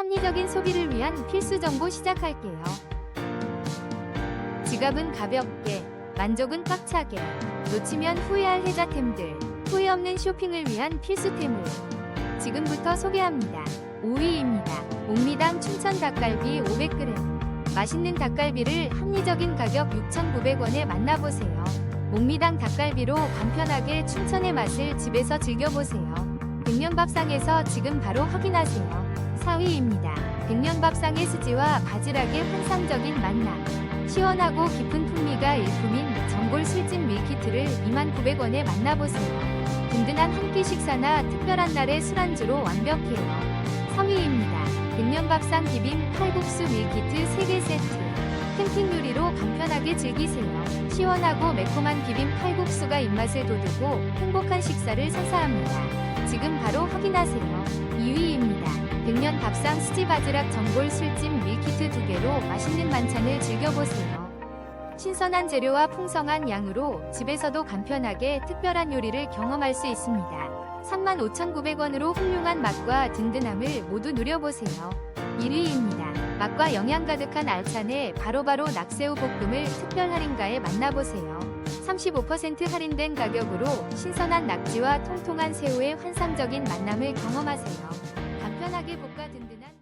합리적인 소비를 위한 필수 정보 시작할게요. 지갑은 가볍게, 만족은 꽉차게, 놓치면 후회할 혜자템들, 후회 없는 쇼핑을 위한 필수템을 지금부터 소개합니다. 5위입니다. 옥미당 춘천 닭갈비 500g. 맛있는 닭갈비를 합리적인 가격 6,900원에 만나보세요. 옥미당 닭갈비로 간편하게 춘천의 맛을 집에서 즐겨보세요. 백년밥상에서 지금 바로 확인하세요. 4위입니다. 백년밥상의 수지와 바지락의 환상적인 만남. 시원하고 깊은 풍미가 일품인 전골 술집 밀키트를 29,900원에 만나보세요. 든든한 한 끼 식사나 특별한 날의 술안주로 완벽해요. 3위입니다. 백년밥상 비빔 칼국수 밀키트 3개 세트. 캠핑 요리로 간편하게 즐기세요. 시원하고 매콤한 비빔 칼국수가 입맛을 돋우고 행복한 식사를 선사합니다. 지금 바로 확인하세요. 2위입니다. 백년 밥상 바지락 전골 술찜 밀키트 2개로 맛있는 만찬을 즐겨보세요. 신선한 재료와 풍성한 양으로 집에서도 간편하게 특별한 요리를 경험할 수 있습니다. 35,900원으로 훌륭한 맛과 든든함을 모두 누려보세요. 1위입니다. 맛과 영양 가득한 알찬의 바로바로 낙새우 볶음을 특별 할인가에 만나보세요. 35% 할인된 가격으로 신선한 낙지와 통통한 새우의 환상적인 만남을 경험하세요. 간편하게 볶아 든든한